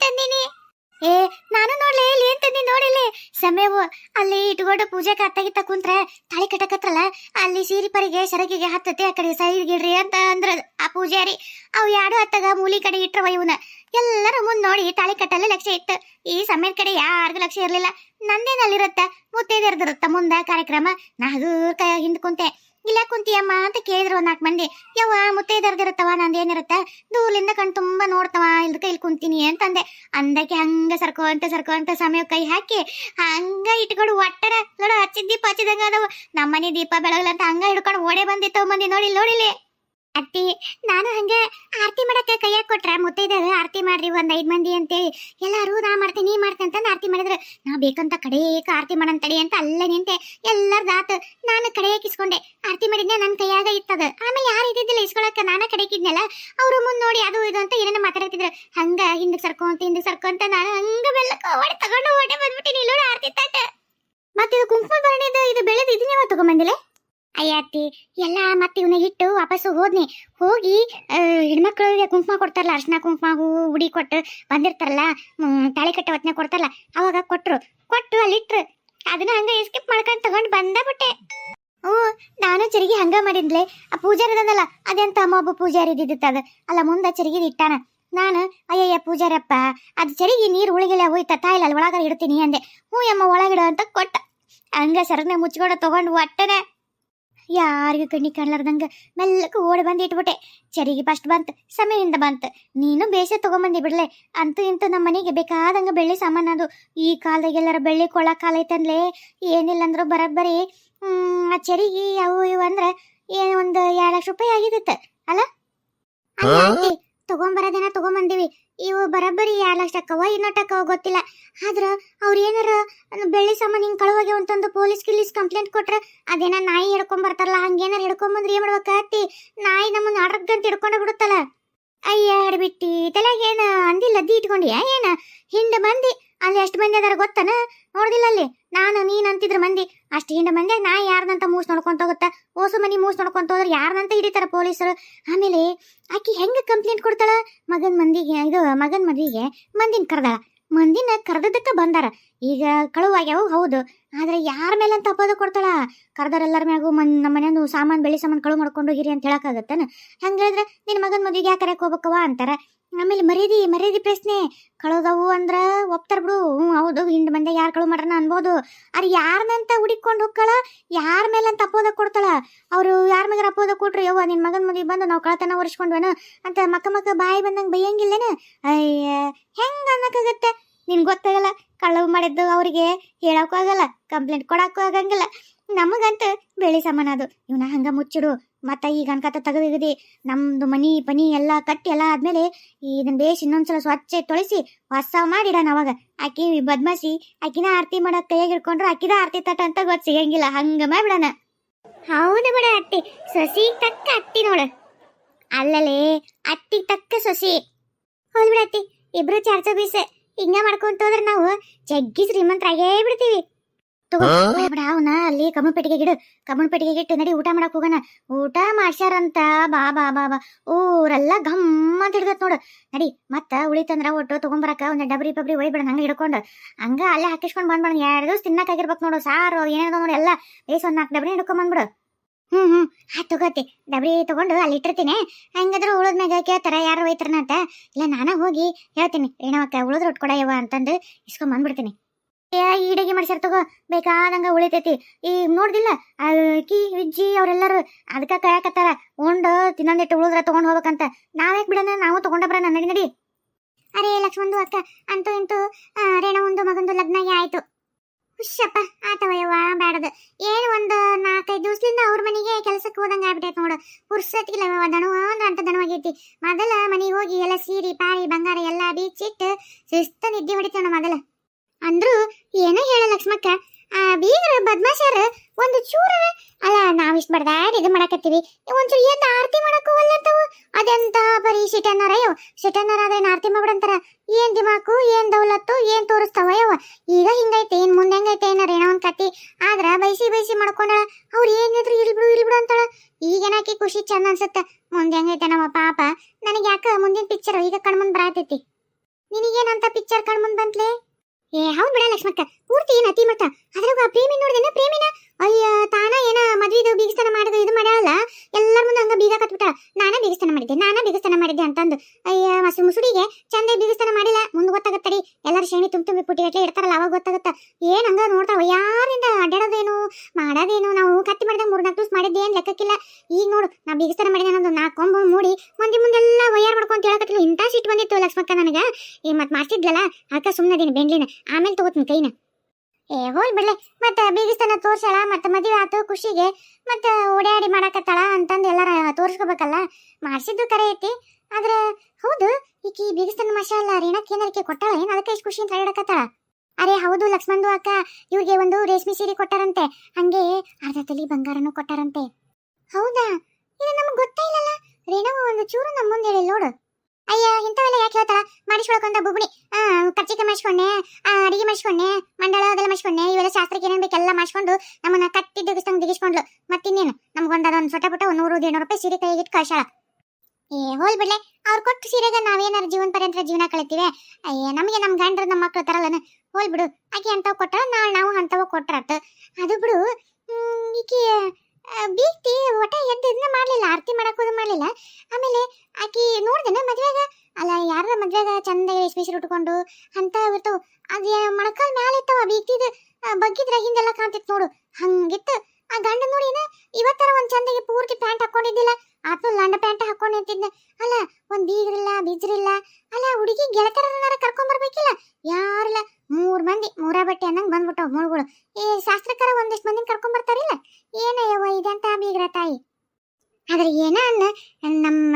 ತಂದಿನಿ. ಏ, ನಾನು ನೋಡ್ಲಿ, ಇಲ್ಲಿ ಏನ್ ತಂದಿ ನೋಡಿಲ್ಲಿ ಸಮಯವು, ಅಲ್ಲಿ ಇಟ್ಕೊಂಡು ಪೂಜೆ ಕತ್ತಾಗಿತ್ತ ಕುಂತ್ರೆ ತಾಳಿ ಕಟ್ಟಕತ್ರಲ್ಲ ಅಲ್ಲಿ ಸೀರಿ ಪರಿಗೆ ಸರಗಿಗೆ ಹತ್ತತೆ ಆ ಕಡೆ ಸೈಗಿಡ್ರಿ ಅಂತ ಅಂದ್ರ ಆ ಪೂಜಾರಿ. ಅವು ಯಾಡು ಹತ್ತಾಗ ಮೂಲಿ ಕಡೆ ಇಟ್ರವ ಇವನ. ಎಲ್ಲರ ಮುಂದ್ ನೋಡಿ ತಾಳಿ ಕಟ್ಟಲ್ಲ ಲಕ್ಷ್ಯ ಇತ್ತು. ಈ ಸಮಯದ ಕಡೆ ಯಾರಿಗೂ ಲಕ್ಷ್ಯ ಇರ್ಲಿಲ್ಲ. ನಂದೇನಲ್ಲಿರುತ್ತ? ಮುತ್ತೈದೆರ್ದಿರುತ್ತ ಮುಂದ ಕಾರ್ಯಕ್ರಮ. ನಾ ಹಗೂರ್ ಕೈ ಹಿಂದ್ ಕುಂತೆ. ಇಲ್ಲ ಕುಂತಿಯಮ್ಮ ಅಂತ ಕೇಳಿದ್ರು ಒಂದ್ ನಾಲ್ಕು ಮಂದಿ. ಯವ್ವ ಮುತ್ತೈದೆರ್ದಿರುತ್ತವ ನಂದೇನಿರುತ್ತೆ? ದೂರ್ಲಿಂದ ಕಣ್ ತುಂಬಾ ನೋಡ್ತವ ಇಲ್ದಕ್ಕೆ ಇಲ್ಲಿ ಕುಂತೀನಿ ಅಂತಂದೆ. ಅಂದಕ್ಕೆ ಹಂಗ ಸರ್ಕೋ ಅಂತ ಸಮಯ ಕೈ ಹಾಕಿ ಹಂಗ ಇಟ್ಕೊಂಡು ಒಟ್ಟರ ನೋಡು, ಹಚ್ಚಿದ ದೀಪ ಹಚ್ಚಿದಂಗ ಅದಾವ ನಮ್ಮನೆ ದೀಪ ಬೆಳಗಲ್ಲ ಅಂತ ಹಂಗ ಹಿಡ್ಕೊಂಡು ಓಡೇ ಬಂದಿತ್ತು ಮಂದಿ ನೋಡಿ ನೋಡಿಲಿ. ಅತ್ತಿ, ನಾನು ಹಂಗ ಆರತಿ ಮಾಡಕ್ಕೆ ಕೈಯಾಗ ಕೊಟ್ರ ಮುತ್ತೈದಾಗ ಆರತಿ ಮಾಡ್ರಿ, ಒಂದ್ ಐದ್ ಮಂದಿ ಅಂತೇಳಿ. ಎಲ್ಲಾರು, ನಾ ಮಾಡ್ತೀನಿ, ನೀ ಮಾಡ್ತೀನಿ ಅಂತ ಆರತಿ ಮಾಡಿದ್ರು. ನಾ ಬೇಕಂತ ಕಡೆಯಕ ಆರತಿ ತಡಿ ಅಂತ ಅಲ್ಲೇ ನಿಂತೆ. ಎಲ್ಲಾರ್ದಾತ ನಾನು ಕಡೆಯಕ್ಕೆ ಇಸ್ಕೊಂಡೆ ಆರತಿ ಮಾಡಿದ್ನೆ ನನ್ನ ಕೈಯಾಗ ಇತ್ತದ. ಆಮೇಲೆ ಯಾರು ಇದ್ದಿದ್ದಿಲ್ಲ ಇಸ್ಕೊಳಕ ನಾನ ಕಡೆಕಿದ್ನಲ್ಲ ಅವ್ರು ಮುಂದ್ ನೋಡಿ ಅದು ಇದು ಅಂತ ಏನೇನೋ ಮಾತಾಡ್ತಿದ್ರು. ಹಂಗ ಹಿಂದಕ್ ಸರ್ಕೊಂತ ಹಿಂದಕ್ ಸರ್ಕೊಂತ ನಾನು ಹಂಗ ಬೆಲ್ಲ ಓಡಿ ತಗೊಂಡು ಓಡಿ ಬಂದ್ಬಿಟ್ಟಿನಿ. ಇಲ್ಲಿ ಆರತಿ ತಾಟ ಮತ್ತೆ ಇದು ಕುಂಕುಮ ಬರಣಿದ ಇದು ಬೆಳೆದ ಇದನ್ನೇ ಯಾವಾಗ ಅಯ್ಯತ್ತಿ ಎಲ್ಲ ಮತ್ತೆ ಇವನ್ನ ಇಟ್ಟು ವಾಪಸ್ಸು ಹೋದ್ನಿ. ಹೋಗಿ ಹೆಣ್ಮಕ್ಳಿಗೆ ಕುಂಕುಮ ಕೊಡ್ತಾರಲ್ಲ, ಅರ್ಶಿನ ಕುಂಕುಮ ಹೂವು ಉಡಿ ಕೊಟ್ಟು ಬಂದಿರ್ತಾರಲ್ಲ ತಾಳಿ ಕಟ್ಟ ಹೊತ್ನೆ ಕೊಡ್ತಾರಲ್ಲ, ಅವಾಗ ಕೊಟ್ರು. ಕೊಟ್ಟು ಅಲ್ಲಿಟ್ರು ಅದನ್ನ ಹಂಗ ಎಸ್ಕೇಪ್ ಮಾಡ್ಕೊಂಡು ತಗೊಂಡು ಬಂದ ಬಿಟ್ಟೆ. ಹ್ಞೂ, ನಾನು ಚರಿಗೆ ಹಂಗ ಮಾಡಿದ್ಲೆ. ಆ ಪೂಜಾರಿ ಅದಲ್ಲ ಅದೆಂತ ಒಬ್ಬ ಪೂಜಾರಿ ಇದ್ದಿತ್ತು ಅದು ಅಲ್ಲ, ಮುಂದೆ ಚರಿಗಿದ ಇಟ್ಟಾನ. ನಾನು, ಅಯ್ಯಯ್ಯ ಪೂಜಾರಪ್ಪ ಅದು ಚರಿಗೆ ನೀರು ಉಳಿಗಿಲ್ಲ ಹೋಯ್ತಾ ತಾಯಿಲ್ಲ ಅಲ್ಲಿ ಒಳಗಡೆ ಇಡ್ತೀನಿ ಅಂದೆ. ಹ್ಞೂ ಅಮ್ಮ ಒಳಗಿಡ ಅಂತ ಕೊಟ್ಟ. ಹಂಗ ಸರನೆ ಮುಚ್ಕೊಂಡು ತಗೊಂಡು ಒಟ್ಟನೆ ಯಾರಿಗೂ ಕಣ್ಣಿ ಕಾಣ್ಲಾರ್ದಂಗ ಮೆಲ್ಲಕ್ಕೆ ಓಡಿ ಬಂದು ಇಟ್ಬಿಟ್ಟೆ. ಚರಿಗೆ ಫಸ್ಟ್ ಬಂತು, ಸಮಯದಿಂದ ಬಂತು. ನೀನು ಬೇಸೆ ತಗೊಂಬಂದಿ ಬಿಡ್ಲೆ. ಅಂತ ಇಂತ ನಮ್ಮ ಮನೆಗೆ ಬೇಕಾದಂಗ ಬೆಳ್ಳಿ ಸಾಮಾನು ಅದು. ಈ ಕಾಲದಾಗ ಎಲ್ಲರ ಬೆಳ್ಳಿ ಕೊಳ ಕಾಲ ಐತಂದ್ಲೆ ಏನಿಲ್ಲ ಅಂದ್ರೂ ಬರಬ್ಬರಿ ಆ ಚರಿಗೆ ಅವು ಇವು ಅಂದ್ರೆ ಏನು ಒಂದು ಎರಡು ಲಕ್ಷ ರೂಪಾಯಿ ಆಗಿದಿತ್ತು. ಅಲ್ಲ? ತಗೊಂಬರೋದೇನ ತಗೊಂಬಂದಿವಿ. ಇವು ಬರಬ್ಬರಿ ಲಕ್ಷ ಅಕ್ಕವ ಇನ್ನೊಟ್ಟಕ್ಕವ ಗೊತ್ತಿಲ್ಲ. ಆದ್ರ ಅವ್ರ ಏನಾರ ಬೆಳ್ಳಿ ಸಾಮಾನು ಹಿಂಗೆ ಕಳುವಾಗ್ಯಾವ ಅಂತಂದು ಪೊಲೀಸ್ ಗಿಲೀಸ್ ಕಂಪ್ಲೇಂಟ್ ಕೊಟ್ರೆ ಅದೇನ ನಾಯಿ ಹಿಡ್ಕೊಂಡ್ ಬರ್ತಾರಲ್ಲ, ಹಂಗೇನಾರ ಹಿಡ್ಕೊಂಡ್ ಬಂದ್ರೆ ಏನ್ ಮಾಡ್ಬೇಕತ್ತಿ ನಾಯಿ ನಮ್ಮನ್ನ ಅಂತ ಹಿಡ್ಕೊಂಡ ಬಿಡುತ್ತಲ್ಲ ಅಯ್ಯ ಬಿಟ್ಟಿ ತಲೆಗೆ ಏನ ಅಂದಿಲ್ಲ, ಅದ್ದಿ ಇಟ್ಕೊಂಡಿಯಾ ಏನ? ಹಿಂದೆ ಮಂದಿ ಅಲ್ಲಿ ಎಷ್ಟು ಮಂದಿ ಅದಾರ ಗೊತ್ತನ? ನೋಡ್ದಿಲ್ಲ ಅಲ್ಲಿ. ನಾನು ನೀನ್ ಅಂತಿದ್ರ ಮಂದಿ. ಅಷ್ಟು ಹಿಂಡ ಮಂದಿ ನಾ ಯಾರ್ದಂತ ಮೂಸ್ ನೋಡ್ಕೊಂತ ಹೋಗುತ್ತ. ಓಸು ಮನಿ ಮೂಸ್ ನೋಡ್ಕೊಂತ ಹೋದ್ರೆ ಯಾರ್ದಂತ ಹಿಡಿತಾರ ಪೊಲೀಸರು. ಆಮೇಲೆ ಆಕಿ ಹೆಂಗ ಕಂಪ್ಲೇಂಟ್ ಕೊಡ್ತಾಳ? ಮಗನ್ ಮಂದಿಗೆ, ಇದು ಮಗನ್ ಮದ್ವಿಗೆ ಮಂದಿನ ಕರೆದಾಳ. ಮಂದಿನ ಕರ್ದದಕ್ಕ ಬಂದಾರ. ಈಗ ಕಳುವಾಗ್ಯಾವ, ಹೌದು. ಆದ್ರೆ ಯಾರ ಮೇಲೆ ಅಂತ ಅಪೋದ ಕೊಡ್ತಾಳ? ಕರ್ದರೆಲ್ಲರ ಮ್ಯಾಗೂ ಮನ್ ನಮ್ಮ ಮನೆಯೂ ಸಾಮಾನು ಬೆಳಿ ಸಾಮಾನು ಕಳು ಮಾಡ್ಕೊಂಡು ಹೋಗಿರಿ ಅಂತ ಹೇಳಕ್ಕಾಗತ್ತನ? ಹಂಗೆ ಹೇಳಿದ್ರೆ ನಿನ್ನ ಮಗನ ಮದುವೆಗೆ ಯಾಕೆ ಕರೆಕ್ ಹೋಗ್ಬೇಕವ ಅಂತಾರ. ಆಮೇಲೆ ಮರ್ಯಾದಿ ಮರ್ಯಾದಿ ಪ್ರಶ್ನೆ. ಕಳೋದವು ಅಂದ್ರ ಒಪ್ತಾರ ಬಿಡು. ಹ್ಞೂ, ಹೌದು, ಹಿಂಡ್ ಮಂದಿ ಯಾರು ಕಳು ಮಾಡ್ರನ ಅನ್ಬೋದು. ಅರ್ ಯಾರನ್ನಂತ ಹುಡಿಕೊಂಡು ಹೋಗ್ಕಳ? ಯಾರ ಮೇಲೆ ಅಂತ ಅಪೋದ ಕೊಡ್ತಾಳ? ಅವರು ಯಾರ ಮಗರ ಅಪೋದ ಕೊಟ್ರು? ಯವ್ವ, ನಿನ್ ಮಗನ ಮದುವೆ ಬಂದು ನಾವು ಕಳತನ ಒರೆಸ್ಕೊಂಡ್ವೇನು? ಅಂತ ಮಕ್ಕ ಮಕ್ಕ ಬಾಯಿ ಬಂದಂಗೆ ಬೈಯಂಗಿಲ್ಲೇನು? ಅಯ್ಯ, ಹೆಂಗೆ ಅನ್ನಕ್ಕಾಗತ್ತೆ? ನಿನ್ ಗೊತ್ತಾಗಲ್ಲ ಕಳವು ಮಾಡಿದ್ದು ಅವರಿಗೆ ಹೇಳಕ್ಕೂ ಆಗಲ್ಲ ಕಂಪ್ಲೇಂಟ್ ಕೊಡಕ್ಕೂ ಆಗಂಗಿಲ್ಲ. ನಮಗಂತ ಬೆಳಿ ಸಾಮಾನು ಅದು. ಇವನ ಹಂಗ ಮುಚ್ಚಿಡು, ಮತ್ತ ಈಗ ಅನ್ಕತ ತೆಗೆದಿಗದಿ, ನಮ್ದು ಮನಿ ಪನಿ ಎಲ್ಲ ಕಟ್ಟಿ ಎಲ್ಲ ಆದ್ಮೇಲೆ ಇದನ್ನ ಬೇಸ್ ಇನ್ನೊಂದ್ಸಲ ಸ್ವಚ್ಛ ತೊಳಿಸಿ ಹೊಸ ಮಾಡಿಡಣ ಅವಾಗ. ಆಕಿ ಬದ್ಮಾಸಿ ಆಕಿನ ಆರತಿ ಮಾಡಕ್ ಕೈಯಾಗ ಹಿಡ್ಕೊಂಡ್ರು ಆಕಿದ ಆರತಿ ತಟ ಅಂತ ಗೊತ್ತ ಸಿಗಂಗಿಲ್ಲ, ಹಂಗ ಮಾಡಿಬಿಡೋಣ. ಹೌದು ಬಿಡ ಅತ್ತಿ, ಸೊಸಿ ತಕ್ಕ ಅತ್ತಿ ನೋಡ. ಅಲ್ಲಲೇ, ಅತ್ತಿ ತಕ್ಕ ಸೊಸಿ. ಹೌದು ಬಿಡ ಅತ್ತಿ, ಇಬ್ರು ಚಾರ್ಚೋ ಬೀಸ. ಹಿಂಗ ಮಾಡ್ಕೊಂತ ಹೋದ್ರೆ ನಾವು ಜಗ್ಗಿ ಶ್ರೀಮಂತರಾಗೇ ಬಿಡ್ತೀವಿ. ತಗೋ ಬಿಡ ಅವನ ಅಲ್ಲಿ ಕಮ್ಮನ್ ಪೆಟ್ಟಿಗೆ ಗಿಡ ಕಮ್ಮನ್ ಪೆಟ್ಟಿಗೆ ಗಿಟ್ಟು ನಡಿ ಊಟ ಮಾಡಕ್ ಹೋಗೋಣ. ಊಟ ಮಾಡ್ಸ್ಯಾರಂತ ಬಾ ಬಾ ಬಾ ಬಾ. ಊರೆಲ್ಲ ಘಮ್ ಅಂತ ಹಿಡ್ದತ್ ನೋಡು. ನಡಿ ಮತ್ತ ಉಳಿತಂದ್ರ ಒಟ್ಟು ತಗೊಂಬರಕ ಒಂದ್ ಡಬ್ರಿ ಪಬ್ರಿ ಒಯ್ಬಿಡ ಹಂಗ ಹಿಡ್ಕೊಂಡು. ಹಂಗ ಅಲ್ಲೇ ಹಾಕಿಸ್ಕೊಂಡ್ ಬಂದ್ಬಿಡ ಎರಡು ದಿವಸ ತಿನ್ನಕಾಗಿರ್ಬೇಕು ನೋಡು ಸಾರು ಏನೇನೋ ನೋಡಿ ಎಲ್ಲ ಬೇಸ್ ಒಂದ್ ನಾಲ್ಕು ಡಬ್ರಿ ಹಿಡ್ಕೊಂಡ್ ಬಂದ್ಬಿಡು. ಹ್ಮ್ ಹ್ಮ್. ಆಯ್ತು ತಗೋತಿ ಡಬ್ರಿ ತಗೊಂಡು ಅಲ್ಲಿ ಇಟ್ಟಿರ್ತೀನಿ. ಹಂಗಾದ್ರೆ ಉಳಿದ್ಮ್ಯಾಗ ಕೇಳ್ತಾರ, ಯಾರು ಒಯ್ತಾರನ ಅಂತ. ಇಲ್ಲ, ನಾನೇ ಹೋಗಿ ಹೇಳ್ತೀನಿ. ರೇಣವಕ್ಕ ಉಳಿದ್ರ ಉಟ್ಕೊಡ ಕೊಡಯವ ಅಂತಂದು ಇಸ್ಕೊಂಡ್ ಬಂದ್ಬಿಡ್ತೀನಿ. ಈಡಗಿ ಮಾಡ್ಸ್ಯಾರ ತಗೋ. ಬೇಕಾದಂಗ ಉಳಿತೈತಿ. ಈ ನೋಡ್ದಿಲ್ಲ ಕಿ ವಿಜ್ಜಿ ಅವರೆಲ್ಲರೂ ಅದಕ್ಕೆ ಕಾಯಕತ್ತಾರ ಉಂಡು ತಿನ್ನೊಂದಿಟ್ಟು ಉಳಿದ್ರ ತಗೊಂಡ್ ಹೋಗ್ಬೇಕಂತ. ನಾವ್ಯಾಕ್ ಬಿಡೋಣ? ನಾವು ತಗೊಂಡ ಬರೋಣ ನಡಿ ನಡಿ ಅರೇ ಲಕ್ಷ್ಮಂದು ಅಕ್ಕ, ಅಂತೂ ಇಂತೂ ರೇಣ ಒಂದು ಮಗಂದು ಲಗ್ನ ಆಯ್ತು. ಹುಷಪ್ಪ ಆತವಯ್ಯವ್ವ ಬ್ಯಾಡದ. ಏನು ಒಂದು ನಾಲ್ಕೈದು ದಿವಸದಿಂದ ಅವ್ರ ಮನೆಗೆ ಕೆಲಸಕ್ಕೆ ಹೋದಂಗ ಆಗ್ಬಿಟ್ಟೈತೆ ನೋಡು. ಪುರ್ಸತ್ಗಿಲ್ಲ ದಣವ ಅಂದ್ರೆ ಅಂತ ದಣವಾಗೈತಿ ಮೊದಲ ಮನೆಗೆ ಹೋಗಿ ಎಲ್ಲ ಸೀರೆ, ಪಾರಿ, ಬಂಗಾರ ಎಲ್ಲ ಬೀಚಿಟ್ಟು ಶಿಸ್ತ ನಿದ್ದೆ ಹೊಡಿತಣ್ಣ ಮೊದಲ. ಅಂದ್ರು, ಏನೋ ಹೇಳ ಲಕ್ಷ್ಮಕ್ಕ. ಆ ಬೀಗರ ಬದ್ಮಾಶಾರ ಒಂದು ಚೂರ ಅಲ್ಲ ಬಡದಾಡ್ ಇದು ಮಾಡಕತ್ತೀವಿ. ಒಂಚೂರು ಎದ್ದು ಆರತಿ ಮಾಡಕ್ಕೂ ಹೋಗಲ್ಲಂತವು ಅದೆಂತ ಬರೀ ಸಿಟನ್ನರ ಅಯ್ಯೋ ಸಿಟನ್ನರ ಅದೇನು ಆರತಿ ಮಾಡ್ಬಿಡಂತಾರ? ಏನ್ ದಿಮಾಕು, ಏನ್ ದೌಲತ್ತು, ಏನ್ ತೋರಿಸ್ತಾವ ಅಯ್ಯವ ಈಗ ಹಿಂಗೈತೆ ಏನ್ ಮುಂದೆ ಹೆಂಗೈತೆ ಏನಾರ ಏನೋ ಒಂದ್ ಕತ್ತಿ. ಆದ್ರ ಬೈಸಿ ಬೈಸಿ ಮಾಡ್ಕೊಂಡಾಳ. ಅವ್ರು ಏನಿದ್ರು ಇಲ್ ಬಿಡು ಬಿಡು ಅಂತಾಳ. ಈಗೇನಾಕಿ ಖುಷಿ ಚಂದ ಅನ್ಸುತ್ತ? ಮುಂದೆ ಹೆಂಗೈತೆ ನಮ್ಮ ಪಾಪ. ನನಗೆ ಯಾಕ ಮುಂದಿನ ಪಿಕ್ಚರ್ ಈಗ ಕಣ್ಮುಂದ್ ಬರಾತೈತಿ? ನಿನಗೇನಂತ ಪಿಕ್ಚರ್ ಕಣ್ಮುಂದ್ ಬಂತ್ಲೆ? ಏ, ಹೌದ್ ಬಿಡ ಲಕ್ಷ್ಮಕ್ಕ. ಪೂರ್ತಿ ಏನ್ ಅತಿ ಮತ್ತ ಅದ್ರಾಗ ಪ್ರೇಮಿ ನೋಡ್ದೆನ ಪ್ರೇಮಿನ? ಅಯ್ಯ, ತಾನ ಏನ ಮದ್ವಿದು ಬೀಗಸ್ತನ ಮಾಡಿದ ಇದು ಮಾಡ್ಯಾಳಲ್ಲ ಎಲ್ಲರ ಮುಂದೆ ಹಂಗ ಬೀಗ ಕತ್ಬಿಟ್ಟಾಳ ನಾನ ಬೀಗಸ್ತನ ಮಾಡಿದ್ದೆ ನಾನ ಬೀಗಸ್ತನ ಮಾಡಿದ್ದೆ ಅಂತಂದು ಅಯ್ಯ ಮಸು ಮುಸುಡಿಗೆ ಚಂದ ಬೀಗಸ್ತನ ಮಾಡಿಲ್ಲ ಮುಂದ್ ಗೊತ್ತಾಗತ್ತಡಿ ಎಲ್ಲಾರು ತುಂಬಿ ಪುಟ್ಟಿಗಟ್ಲೆ ಇಡ್ತಾರಲ್ಲ, ಅವಾಗ ಗೊತ್ತಾಗುತ್ತೆ. ಏನ್ ಹಂಗ ನೋಡ್ತಾವ ಯಾರಿಂದ ಅಡ್ಡಾಡೋದೇನು ಮಾಡೋದೇನು, ನಾವು ಕತ್ತಿ ಮೂರು ನಾಲ್ಕು ದಿವಸ ಮಾಡಿದ್ದೆ ಏನು ಲೆಕ್ಕಕ್ಕಿಲ್ಲ. ಈಗ ನೋಡು, ನಾ ಬೀಗಸ್ತನ ಮಾಡಿದೆ ಅನ್ನೋದು ನಾಲ್ಕು ಕೊಂಬು ಮೂಡಿ, ಮುಂದೆ ಮುಂದೆಲ್ಲ ವಯ್ಯಾರ ಮಾಡ್ಕೊಂತ ಹೇಳಕತ್ತಿಲ್ಲ ಇಂಥ ಸಿಟ್ ಬಂದಿತ್ತು ಲಕ್ಷ್ಮಕ್ಕ ನನಗೆ. ಈ ಮತ್ ಮಾಡ್ತಿದ್ಲಲ್ಲ ಅಕ್ಕ ಸುಮ್ಮನದೀನಿ ಬೆಂಡ್ಲಿನ. ಆಮೇಲೆ ತಗೋತೀನಿ ಕೈನ. ಏ, ಹೋಲ್ ಬಿಡ್ಲೆ. ಮತ್ತೆ ಬೀಗಿಸ್ತನ ತೋರ್ಸಳ ಮತ್ತೆ ಮದುವೆ ಆತು ಖುಷಿಗೆ. ಮತ್ತೆ ಓಡಾಡಿ ಮಾಡಾಕತ್ತಾಳ ಅಂತಂದು ಎಲ್ಲಾರ ತೋರಿಸ್ಕೋಬೇಕಲ್ಲ. ಮಾಡ್ಸಿದ್ದು ಕರೆ ಐತಿ. ಆದ್ರೆ, ಹೌದು ಈಕಿ ಬೀಗಸ್ತನ ಮಶಾಲ ರೀಣಾ ಕೇಂದ್ರಕ್ಕೆ ಕೊಟ್ಟಾಳ? ಏನ್ ಅದಕ್ಕೆ ಇಷ್ಟು ಖುಷಿ ಅಂತ ಹೇಳಕತ್ತಾಳ ಅರೆ, ಹೌದು ಲಕ್ಷ್ಮಣದು ಅಕ್ಕ, ಇವ್ರಿಗೆ ಒಂದು ರೇಷ್ಮೆ ಸೀರೆ ಕೊಟ್ಟಾರಂತೆ. ಹಂಗೆ ಅರ್ಧ ತಲಿ ಬಂಗಾರನು ಕೊಟ್ಟಾರಂತೆ. ಹೌದಾ? ಇದು ನಮ್ಗೆ ಗೊತ್ತೇ ಇಲ್ಲಲ್ಲ. ರೇಣವ ಒಂದು ಚೂರು ನಮ್ಮ ಮುಂದೆ ಹೇಳಿ ನೋಡು. ಅಯ್ಯ, ಇಂಥವೆಲ್ಲ ಯಾಕೆ ಹೇಳ್ತಾಳ? ಮಾಡಿಸ್ಕೊಳಕಂತ ಬುಬ್ಣಿ ಆ, ಕರ್ಚಿಕೆ ಮಾಡಿಸ್ಕೊಂಡೆ ಅಡಿಗೆ ಮಾಡಿಸ್ಕೊಂಡೆ, ಮಂಡಳ ಅದೆಲ್ಲ ಮಾಡಿಸ್ಕೊಂಡೆ, ಇವೆಲ್ಲ ಶಾಸ್ತ್ರಕ್ಕೆ ಏನೇನು ಬೇಕೆಲ್ಲ ಮಾಡಿಸ್ಕೊಂಡು ನಮ್ಮನ್ನ ಕಟ್ಟಿ ದಿಗಿಸ್ತಂಗ್ ದಿಗಿಸ್ಕೊಂಡ್ಲು ಮತ್ತಿನ್ನೇನು? ನಮ್ಗೊಂದು ಅದೊಂದು ಸೊಟ್ಟ ಪುಟ್ಟ ನೂರು ಏಳ್ನೂರು ರೂಪಾಯಿ ಸೀರೆ ಕೈಗೆ ಇಟ್ಟು ಕಳ್ಸಾಳ ಏ, ಹೋಲ್ ಬಿಡ್ಲೆ. ಅವ್ರು ಕೊಟ್ಟು ಸೀರೆಗೆ ನಾವೇನಾರು ಜೀವನ ಪರ್ಯಂತ ಜೀವನ ಕಳಿತೀವಿ? ಅಯ್ಯ, ನಮಗೆ ನಮ್ಮ ಗಂಡ್ರ ನಮ್ಮ ಮಕ್ಳು ತರಲ್ಲನ. ಹೋಲ್ ಬಿಡು. ಆಕೆ ಅಂತವ್ ಕೊಟ್ಟ ನಾಳೆ ನಾವು ಅಂತವ ಕೊಟ್ರಾತ ಅದು ಬಿಡು. ಈಕಿ ಬೀಗ್ತಿ ಒಟ ಎದ್ದು ಇದನ್ನ ಮಾಡಲಿಲ್ಲ, ಆರತಿ ಮಾಡಕ್ ಮಾಡಲಿಲ್ಲ. ಆಮೇಲೆ ಆಕಿ ನೋಡ್ದೇನ ಮದ್ವೆಗ? ಅಲ್ಲ ಯಾರ ಮದ್ವೆಗ ಚಂದ ಸ್ಪೀಶರ್ ಉಟ್ಕೊಂಡು ಅಂತ ಇರ್ತಾವ. ಅದು ಮೊಣಕಾಲ್ ಮ್ಯಾಲೆ ಇರ್ತಾವ ಬೀಗ್ತಿದ್ ಬಗ್ಗಿದ್ರ ಹಿಂದೆಲ್ಲ ಕಾಣ್ತಿತ್ತು ನೋಡು. ಹಂಗಿತ್ತು. ಆ ಗಂಡ ನೋಡಿ ಏನ, ಇವತ್ತರ ಒಂದ್ ಚಂದಗೆ ಪೂರ್ತಿ ಪ್ಯಾಂಟ್ ಹಾಕೊಂಡಿದ್ದಿಲ್ಲ. ಆತು ಲಂಡ ಪ್ಯಾಂಟ್ ಹಾಕೊಂಡ್ ನಿಂತಿದ್ನ ಅಲ್ಲ ಒಂದ್ ಬೀಗ್ರಿಲ್ಲ ಬಿಜ್ರಿಲ್ಲ ಅಲ್ಲ ಹುಡುಗಿ ಗೆಳತರನ್ನಾರ ಕರ್ಕೊಂಡ್ ಬರ್ಬೇಕಿಲ್ಲ ಯಾರಿಲ್ಲ ಮೂರ್ ಮಂದಿ ಮೂರ ಬಟ್ಟೆ ಅನ್ನಂಗ್ ಬಂದ್ಬಿಟ್ಟವ್ ಮುಳುಗಳು ಈ ಶಾಸ್ತ್ರಕಾರ ಒಂದಿಷ್ಟು ಮಂದಿನ ಕರ್ಕೊಂಡ್ ಬರ್ತಾರಿಲ್ಲ ಏನಯ್ಯವ್ವ ಇದೆಂತ ಬೀಗ್ರ ತಾಯಿ ಆದ್ರೆ ಏನ ಅನ್ನ ನಮ್ಮ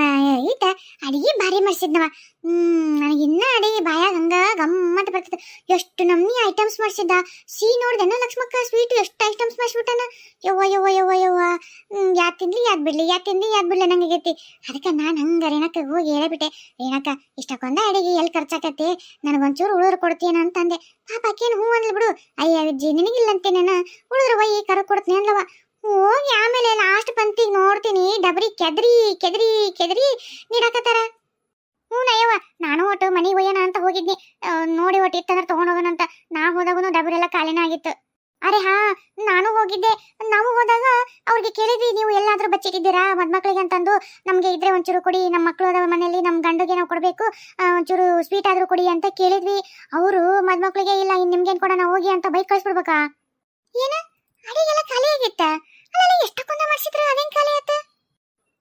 ಈತ ಅಡಿಗೆ ಭಾರಿ ಮಾಡ್ಸಿದ್ನವ ಹ್ಮ್ ನನಗೆ ಇನ್ನ ಅಡಿಗೆ ಬಾಯಾಗ ಹಂಗ ಗಮ್ಮತ್ ಬರ್ತದೆ ಎಷ್ಟು ನಮ್ನಿ ಐಟಮ್ಸ್ ಮಾಡ್ಸಿದ್ದ ಸಿ ನೋಡ್ದೆನ ಲಕ್ಷ್ಮಕ್ಕ ಸ್ವೀಟ್ ಎಷ್ಟು ಐಟಮ್ಸ್ ಮಾಡಿಸ್ಬಿಟ್ಟನ ಯವ್ವ ಯವ್ವ ಯವ್ವ ಯವ್ವ ಹ್ಮ್ ಯಾತ್ ತಿನ್ಲಿ ಬಿಡ್ಲಿ, ಯಾಕೆ ತಿನ್ಲಿ ಯಾದ್ ಬಿಡ್ಲಿ ನಂಗೈತಿ ಅದಕ್ಕೆ ನಾನು ಹಂಗೆ ರೇಣಕ್ಕ ಹೋಗಿ ಹೇಳಬಿಟ್ಟೆ ರೇಣಕ್ಕ ಇಷ್ಟಕ್ಕೊಂದ ಅಡಿಗೆ ಎಲ್ಲಿ ಖರ್ಚಾಕತಿ ನನಗೊಂಚೂರು ಉಳಿದ್ರು ಕೊಡ್ತೀನ ಅಂತಂದೆ. ಪಾಪ ಆಕೇನು ಹೂ ಅಂದ್ಲು ಬಿಡು. ಅಯ್ಯ, ಅಜ್ಜಿ ನಿನಗಿಲ್ಲಂತೇನೇನ ಉಳಿದ್ರು ಒಯ್ಯಿ ಕರ ಕೊಡ್ತೀನಿ ಅಂದ್ಲವ. ಹೋಗಿ ಆಮೇಲೆ ಲಾಸ್ಟ್ ಪಂಕ್ತಿಗೆ ನೋಡ್ತೀನಿ. ಡಬರಿ ಕೆದ್ರಿ ಕೆದ್ರಿ ಕೆದ್ರಿ ನೀಡಾಕತ್ತಾರ. ಹ್ಞೂ ನಯ್ಯವ್ವ, ನಾನು ಒಟ್ಟು ಮನೆಗೆ ಒಯ್ಯೋಣ ಅಂತ ಹೋಗಿದ್ನಿ. ನೋಡಿ ಒಟ್ಟು ಇತ್ತಂದ್ರೆ ತೊಗೊಂಡೋಗೋಣ ಅಂತ ನಾ ಹೋದಾಗೂ ಡಬರಿ ಎಲ್ಲ ಖಾಲಿನ ಆಗಿತ್ತು. ಅರೆ ಹಾ, ನಾನು ಹೋಗಿದ್ದೆ. ನಾವು ಹೋದಾಗ ಅವ್ರಿಗೆ ಕೇಳಿದ್ವಿ, ನೀವು ಎಲ್ಲಾದರೂ ಬಚ್ಚಿಟ್ಟಿದ್ದೀರಾ? ಮದ್ಮಕ್ಳಿಗೆ ಅಂತಂದು ನಮ್ಗೆ ಇದ್ರೆ ಒಂಚೂರು ಕೊಡಿ ನಮ್ಮ ಮಕ್ಕಳು ಅದಾವ ಮನೆಯಲ್ಲಿ ನಮ್ಮ ಗಂಡಿಗೆ ನಾವು ಕೊಡಬೇಕು ಒಂಚೂರು ಸ್ವೀಟ್ ಆದ್ರೂ ಕೊಡಿ ಅಂತ ಕೇಳಿದ್ವಿ. ಅವರು ಮದ್ಮಕ್ಳಿಗೆ, ಇಲ್ಲ, ಇನ್ ನಿಮ್ಗೇನು ಕೊಡೋಣ, ಹೋಗಿ ಅಂತ ಬೈಕ್ ಕಳಿಸ್ಬಿಡ್ಬೇಕಾ? ಏನು? ಅಡಿಗೆಲ್ಲ ಖಾಲಿ ಆಗಿತ್ತ ಅಲ್ಲ ಎಷ್ಟಕ್ಕೊಂದ ಮಾಡಿಸಿದ್ರು, ಅದೇನು ಖಾಲಿ ಆಯ್ತು?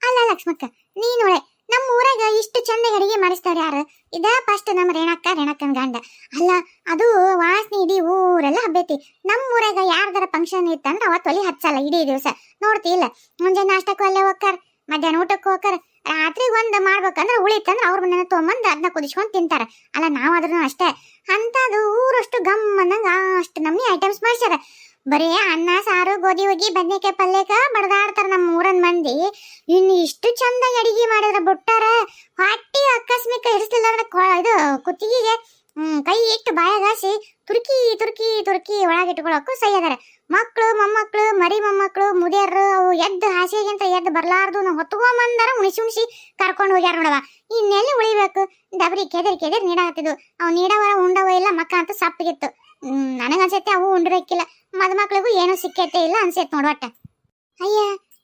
ಅಲ್ಲ, ಲಕ್ಷ್ಮಕ್ಕ ನೀನೊಳೆ ನಮ್ಮ ಊರಾಗ ಇಷ್ಟು ಚಂದ ಅಡಿಗೆ ಮಾಡಿಸ್ತಾರೆ ಯಾರು? ಇದ ಫಸ್ಟ್ ನಮ್ಮ ರೇಣಕ್ಕ, ರೇಣಕ್ಕನ ಗಂಡ. ಅಲ್ಲ, ಅದು ವಾಸನೆ ಇಡೀ ಊರೆಲ್ಲ ಹಬ್ಬೈತಿ. ನಮ್ಮ ಊರಾಗ ಯಾರ್ದಾರ ಫಂಕ್ಷನ್ ಇತ್ತಂದ್ರೆ ಅವತ್ತು ಒಲಿ ಹಚ್ಚಲ್ಲ ಇಡೀ ದಿವಸ. ನೋಡ್ತಿಲ್ಲ. ಮುಂಜಾನೆ ನಾಷ್ಟಕ್ಕೂ ಅಲ್ಲೇ ಹೋಗ್ತಾರ ಮಧ್ಯಾಹ್ನ ಊಟಕ್ಕೂ ಹೋಗ್ತಾರ ರಾತ್ರಿ ಒಂದು ಮಾಡ್ಬೇಕಂದ್ರೆ ಉಳಿತಂದ್ರೆ ಅವ್ರ ಮನೆ ತೊಗೊಂಬಂದು ಅದನ್ನ ಕುದಿಸ್ಕೊಂಡು ತಿಂತಾರೆ. ಅಲ್ಲ ನಾವಾದ್ರೂ ಅಷ್ಟೇ. ಅಂತದು ಊರಷ್ಟು ಗಮ್ ಅಂದಂಗ ಅಷ್ಟು ನಮ್ಮ ಐಟಮ್ಸ್ ಮಾಡ್ಸ್ಯಾರ. ಬರೀ ಅನ್ನ, ಸಾರು, ಗೋಧಿ ಹೋಗಿ ಬದ್ನೆಕಾಯಿ ಪಲ್ಯಕ ಬಡದಾಡ್ತಾರ ನಮ್ಮ ಊರನ್ ಮಂದಿ. ಇನ್ನು ಇಷ್ಟು ಚಂದ ಅಡಿಗೆ ಮಾಡಿದ್ರ ಬಿಟ್ಟಾರ, ಹೊಟ್ಟಿ ಆಕಸ್ಮಿಕ ಇರಿಸ್ಲಿಲ್ಲ ಇದು ಕುತ್ತಿಗೆಗೆ ಕೈ ಇಟ್ಟು ಬಾಯಾಗಾಸಿ ತುರ್ಕಿ ತುರ್ಕಿ ತುರ್ಕಿ ಒಳಗಿಟ್ಕೊಳಕ್ಕೂ ಸೈ ಅದಾರ. ಮಕ್ಳು, ಮೊಮ್ಮಕ್ಳು, ಮರಿ ಮೊಮ್ಮಕ್ಳು ಮುದಿಯರು ಅವು ಎದ್ದು ಹಾಸಿಗೆಂತ ಎದ್ದು ಬರ್ಲಾರ್ದು ನಾವು ಹೊತ್ಕೊಂಬಂದಾರ ಉಣಿಸಿ ಉಣಿಸಿ ಕರ್ಕೊಂಡು ಹೋಗ್ಯಾರ ನೋಡವ ಇನ್ನೆಲ್ಲಿ ಉಳಿಬೇಕು? ಡಬ್ರಿ ಕೆದರಿ ಕೆದರಿ ನೀಡಾಕತ್ತಿದ್ವು. ಅವು ನೀಡವರ, ಉಂಡವ ಇಲ್ಲ ಮಕ್ಕ ಅಂತ ಸಪ್ಪಗಿತ್ತು. ನನಗನ್ಸತ್ತೆ ಅವು ಉಂಡಿರಕ್ಕಿಲ್ಲ ಮದುಮಕ್ಳಿಗೂ ಏನೂ ಸಿಕ್ಕೈತೆ ಇಲ್ಲ ಅನ್ಸೈತೆ ನೋಡೋಟ ಅಯ್ಯ,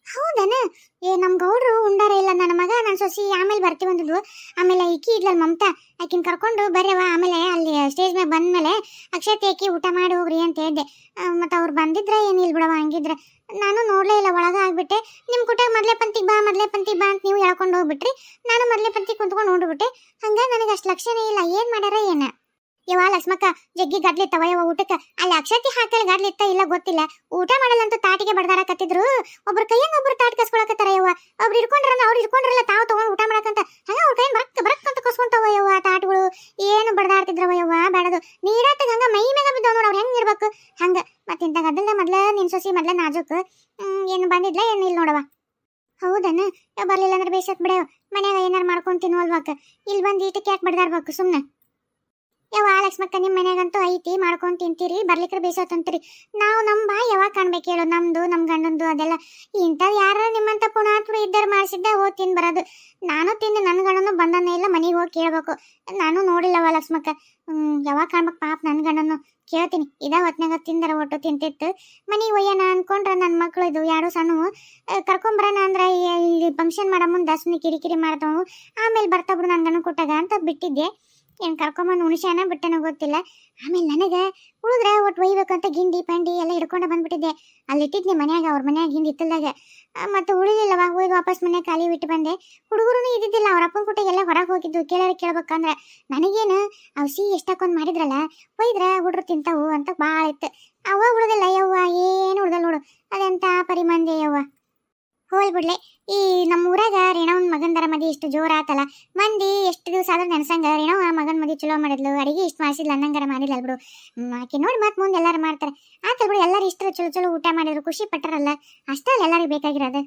ಹೌದನ? ಏ ನಮ್ಮ ಗೌಡ್ರು ಉಂಡಾರ ಇಲ್ಲ ನನ್ನ ಮಗ ನನ್ನ ಸೊಸಿ ಆಮೇಲೆ ಬರ್ತೀವಿ ಅಂದಿದ್ವು ಆಮೇಲೆ ಈಕಿ ಇದ್ಲಲ್ಲ ಮಮತಾ, ಆಕಿನ ಕರ್ಕೊಂಡು ಬರ್ಯವ ಆಮೇಲೆ ಅಲ್ಲಿ ಸ್ಟೇಜ್ ಮೇಲೆ ಬಂದಮೇಲೆ ಅಕ್ಷತೆ ಆಕಿ ಊಟ ಮಾಡಿ ಹೋಗ್ರಿ ಅಂತ ಹೇಳಿದೆ. ಮತ್ತು ಅವ್ರು ಬಂದಿದ್ರೆ ಏನು ಇಲ್ಲ ಬಿಡವ ಹಂಗಿದ್ರೆ. ನಾನು ನೋಡಲೇ ಇಲ್ಲ, ಒಳಗ ಆಗ್ಬಿಟ್ಟೆ. ನಿಮ್ಮ ಕುಟ ಮೊದ್ಲೇ ಪಂತಿಗೆ ಬಾ, ಮೊದಲೇ ಪಂತಿಗೆ ಬಾ ಅಂತ ನೀವು ಹೇಳ್ಕೊಂಡು ಹೋಗ್ಬಿಟ್ರಿ. ನಾನು ಮೊದಲೇ ಪಂತಿಗೆ ಕುಂತ್ಕೊಂಡು ನೋಡ್ಬಿಟ್ಟೆ ಹಂಗೆ ನನಗೆ ಅಷ್ಟು ಲಕ್ಷಣ ಇಲ್ಲ. ಏನು ಮಾಡ್ಯಾರ ಏನ? ಯವ್ವ ಲಕ್ಷ್ಮಕ್ಕ ಜಗ್ಗಿ ಗಡ್ಲಿತ್ತವ ಯವ್ವ ಊಟಕ್ಕೆ. ಅಲ್ಲಿ ಅಕ್ಷತಿ ಹಾಕಲ್ ಗಡ್ಲಿತ್ತ ಇಲ್ಲ ಗೊತ್ತಿಲ್ಲ. ಊಟ ಮಾಡಲ್ಲ ಅಂತ ತಾಟಿಗೆ ಬಡದಾಡಕತ್ತಿದ್ರು. ಒಬ್ರು ಕೈಯಂಗ ಒಬ್ರು ತಾಟ್ ಕಸ್ಕೊಳಕತ್ತಾರ ಯವ್ವ ಒಬ್ರು ಹಿಡ್ಕೊಂಡ್ರಲ್ಲ, ಅವ್ರು ಹಿಡ್ಕೊಂಡ್ರಲ್ಲ ತಾವು ತಗೊಂಡು ಊಟ ಮಾಡಕಂತ. ಹಂಗ ಅವ್ರ ಕೈಯಿಂದ ಬರಕ್ ಬರಕ್ ಅಂತ ಕಸ್ಕೊಂತಾವ ಯವ್ವ ತಾಟ್ಗಳು. ಏನು ಬಡದಾಡ್ತಿದ್ರವ ಯವ್ವ ಬೇಡದು. ನೀರಾತಗ ಹಂಗ ಮೈ ಮೇಗ ಬಿದ್ದವ್ ನೋಡ್ ಅವ್ರು ಹೆಂಗ್ ಇರ್ಬೇಕು. ಹಂಗ. ಮತ್ತೆ ಇಂತ ಗದ್ದಲ್ದ ಮೊದ್ಲ, ನಿನ್ ಸೊಸಿ ಮೊದ್ಲ ನಾಜುಕ್. ಏನು ಬಂದಿದ್ಲ, ಏನು ಇಲ್ಲ ನೋಡವ ಹೌದನ? ಬರ್ಲಿಲ್ಲ ಅಂದ್ರೆ ಬೇಸತ್ ಬಿಡವ. ಮನ್ಯಾಗ ಏನಾರ ಮಾಡ್ಕೊಂಡ್ ಅಲ್ವಾಕ ಇಲ್ಲಿ ಬಂದು ಈಟಕ್ಕೆ ಯಾಕೆ ಬಡ್ದಾಡ್ಬೇಕು ಯಾವ ಲಕ್ಷ್ಮಕ್ಕ ನಿಮ್ಮ ಮನೆಗಂತೂ ಐತಿ, ಮಾಡ್ಕೊಂಡ್ ತಿಂತೀರಿ ಬರ್ಲಿಕ್ಕೆ ಬೇಸತ್ತಂತೀರಿ ನಾವು ನಮ್ಮ ಬಾ ಯಾವಾಗ ಕಾಣ್ಬೇಕು ಹೇಳು, ನಮ್ದು ನಮ್ಮ ಗಂಡಂದು ಅದೆಲ್ಲ. ಇಂಥದ್ದು ಯಾರು ನಿಮ್ಮಂತ ಪುಣಾತ್ಮರು ಇದ್ದಾರೆ ಮಾಡಿಸಿದ್ದ ಹೋಗಿ ತಿನ್ ಬರೋದು. ನಾನು ತಿಂದು ನನ್ನ ಗಂಡನು ಬಂದನೇ ಇಲ್ಲ, ಮನೆಗೆ ಹೋಗಿ ಕೇಳ್ಬೇಕು. ನಾನು ನೋಡಿಲ್ಲವ ಲಕ್ಷ್ಮಕ್ಕ. ಯಾವಾಗ ಕಾಣ್ಬೇಕು ಪಾಪ ನನ್ನ ಗಂಡನು. ಕೇಳ್ತೀನಿ. ಇದ ಹೊತ್ನಾಗ ತಿಂದರ ಒಟ್ಟು ತಿಂತಿತ್ತು. ಮನೆಗೆ ಒಯ್ಯೋಣ ಅನ್ಕೊಂಡ್ರೆ ನನ್ನ ಮಕ್ಳು ಇದು ಯಾರು ಸಣ್ಣ. ಕರ್ಕೊಂಬರೋಣ ಅಂದ್ರೆ ಇಲ್ಲಿ ಫಂಕ್ಷನ್ ಮಾಡೋ ಮುಂದೆ ಸುಮ್ಮನೆ ಕಿರಿಕಿರಿ ಮಾಡ್ದವು ಆಮೇಲೆ ಬರ್ತಾ ಬಿಡು ನನ್ನ ಗಂಡನ ಕೊಟ್ಟಾಗ ಅಂತ ಬಿಟ್ಟಿದ್ದೆ. ಏನು ಕರ್ಕೊಂಬಂದು ಉಣಿಸ್ಯಾನ ಬಿಟ್ಟನೋ ಗೊತ್ತಿಲ್ಲ. ಆಮೇಲೆ ನನಗೆ ಉಳಿದ್ರೆ ಒಟ್ಟು ಒಯ್ಬೇಕಂತ ಗಿಂಡಿ, ಪಂಡಿ ಎಲ್ಲ ಹಿಡ್ಕೊಂಡು ಬಂದ್ಬಿಟ್ಟಿದ್ದೆ. ಅಲ್ಲಿ ಇಟ್ಟಿದ್ನಿ ಮನ್ಯಾಗ, ಅವ್ರ ಮನ್ಯಾಗ ಹಿಂದೆ ಇತ್ತಲ್ದಾಗ. ಮತ್ತು ಉಳಿದಿಲ್ಲವ ಹೋಗಿ ವಾಪಸ್ ಮನೆ ಖಾಲಿ ಬಿಟ್ಟು ಬಂದೆ. ಹುಡುಗರು ಇದ್ದಿದ್ದಿಲ್ಲ, ಅವ್ರ ಅಪ್ಪನ ಕುಟ್ಟಿಗೆಲ್ಲ ಹೊರಗೆ ಹೋಗಿದ್ದು, ಕೇಳಾರ ಕೇಳ್ಬೇಕಂದ್ರೆ. ನನಗೇನು ಅವು ಸಿಹಿ ಎಷ್ಟಕ್ಕೊಂದು ಮಾಡಿದ್ರಲ್ಲ, ಒಯ್ದ್ರೆ ಹುಡ್ರು ತಿಂತಾವು ಅಂತ ಭಾಳ ಇತ್ತು. ಅವ ಉಳ್ದಿಲ್ಲ, ಯವ್ವ, ಏನು ಉಳ್ದಲ್ಲ ನೋಡು. ಅದೆಂತ ಪರಿಮಂದೆ ಯವ್ವ. ಹೋಲ್ ಬಿಡ್ಲೆ. ಈ ನಮ್ಮ ಊರಾಗ ರೇಣವನ್ ಮಗಂದರ ಮದಿ ಇಷ್ಟು ಜೋರ ಆತಲ್ಲ. ಮಂದಿ ಎಷ್ಟು ದಿವಸ ಆದ್ರೂ ನೆನ್ಸಂಗ, ರೇಣವ ಮಗನ್ ಮದಿ ಚಲೋ ಮಾಡಿದ್ಲು, ಅಡಿಗೆ ಇಷ್ಟು ಮಾಡಿಸಿದ್ಲು, ಅನ್ನಂಗಾರ ಮಾಡಿಲ್ಲ ಬಿಡು. ಆಕೆ ನೋಡಿ ಮತ್ತೆ ಮುಂದೆ ಎಲ್ಲಾರು ಮಾಡ್ತಾರೆ. ಆತ ಬಿಡು, ಎಲ್ಲಾರು ಇಷ್ಟು ಚಲೋ ಚಲೋ ಊಟ ಮಾಡಿದ್ರು, ಖುಷಿ ಪಟ್ಟರಲ್ಲ ಅಷ್ಟೇ ಅಲ್ಲ ಎಲ್ಲರಿಗೂ ಬೇಕಾಗಿರೋದು.